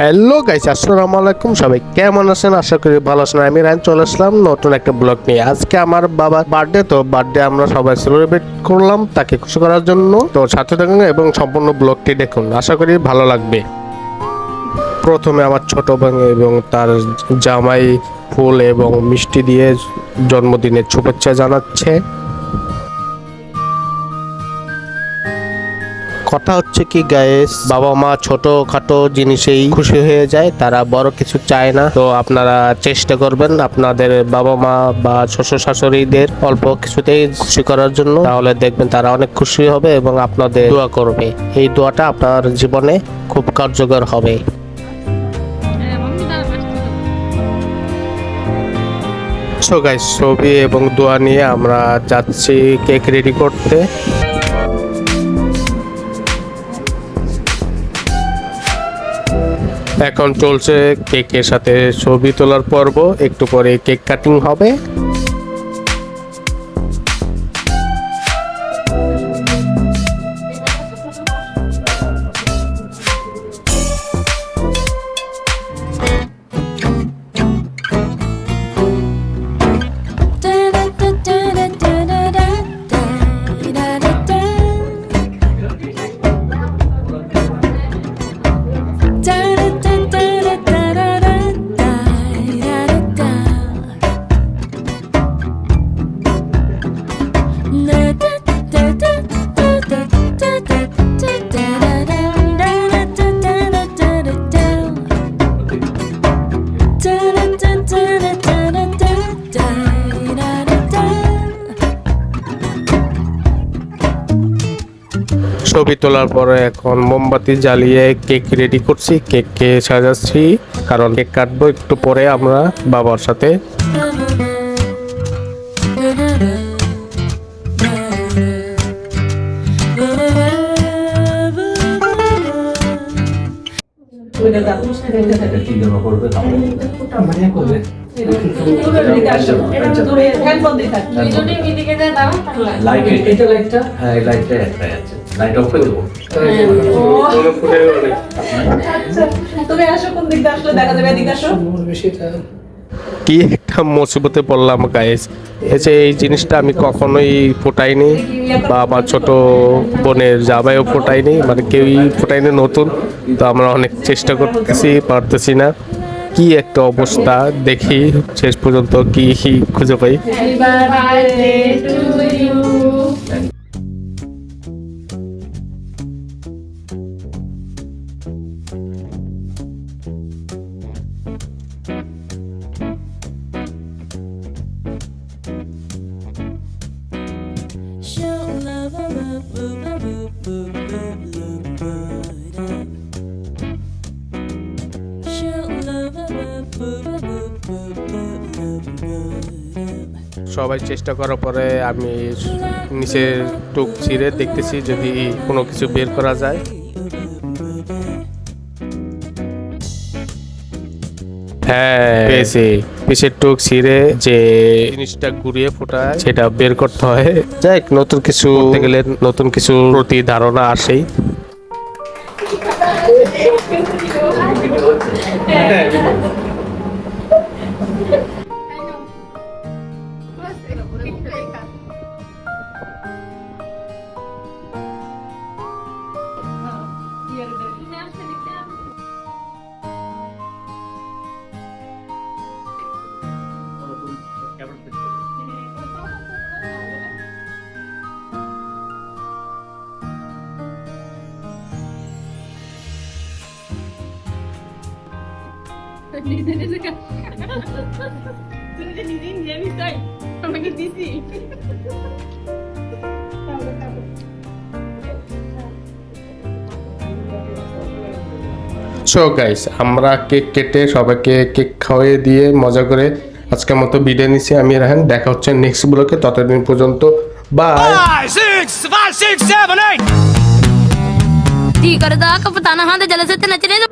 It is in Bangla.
হ্যালো গাইস আসসালামু আলাইকুম। সবাই কেমন আছেন? আশা করি ভালো আছেন। আমি রায়ন, চলে আসলাম নতুন একটা ব্লগ নিয়ে। আজকে আমার বাবার বার্থডে তো বার্থডে আমরা সবাই সেলিব্রেট করলাম তাকে খুশি করার জন্য। তো সাথে থাকুন এবং সম্পূর্ণ ব্লগটি দেখুন। আশা করি ভালো লাগবে। প্রথমে আমার ছোট ভাই এবং তার জামাই ফুল এবং মিষ্টি দিয়ে জন্মদিনের শুভেচ্ছা জানাচ্ছে। কথা হচ্ছে কি গায়েস বাবা মা ছোট খাটো জিনিসেই খুশি হয়ে যায়, তারা বড় কিছু চায় না। তো আপনারা চেষ্টা করবেন আপনাদের বাবা মা বা শ্বশুর শাশুড়িদের অল্প কিছুতেই খুশি করার জন্য। তাহলে দেখবেন তারা অনেক খুশি হবে এবং আপনাদের দোয়া করবে। এই দোয়াটা আপনার জীবনে খুব কার্যকর হবে। সো গাইস ছবি এবং দোয়া নিয়ে আমরা যাচ্ছি কেক রেডি করতে। এখন চলছে কেকের সাথে ছবি তোলার পর্ব। একটু পরে কেক কাটিং হবে। ছবি তোলার পরে এখন মোমবাতি জ্বালিয়ে কেক রেডি করছি, কেক কে সাজাচ্ছি, কারণ কেক কাটবো একটু পরে আমরা বাবার সাথে। তুমি আসো কোন দিক আসলে দেখা যাবে? এদিকে আসো। কি একটা মুসিবতে পড়লাম গাইস এই যে এই জিনিসটা আমি কখনোই ফোটাইনি বা আমার ছোট বোনের জামাইও ফোটাইনি মানে কেউই ফোটাইনি নতুন। তো আমরা অনেক চেষ্টা করতেছি, পারতেছি না। কি একটা অবস্থা, দেখি শেষ পর্যন্ত কি খুঁজে পাই। সবাই চেষ্টা করার পরে আমি নিচে টুক ছিঁড়ে দেখতেছি যদি কোনো কিছু বের করা যায়। হ্যাঁ। পেয়েছি। পিসের টুক ছিঁড়ে যে জিনিসটা ঘুরিয়ে ফোটায়। সেটা বের করতে হয়। যাই নতুন কিছু গেলে নতুন কিছু প্রতি ধারণা আসেই। সো গাইস আমরা কেক কেটে সবাইকে কেক খাওয়িয়ে দিয়ে মজা করে আজকের মতো বিদায় নিছি। আমি রাহেন দেখা হচ্ছে নেক্সট ব্লকে ততদিন পর্যন্ত বাই ঠিক আছে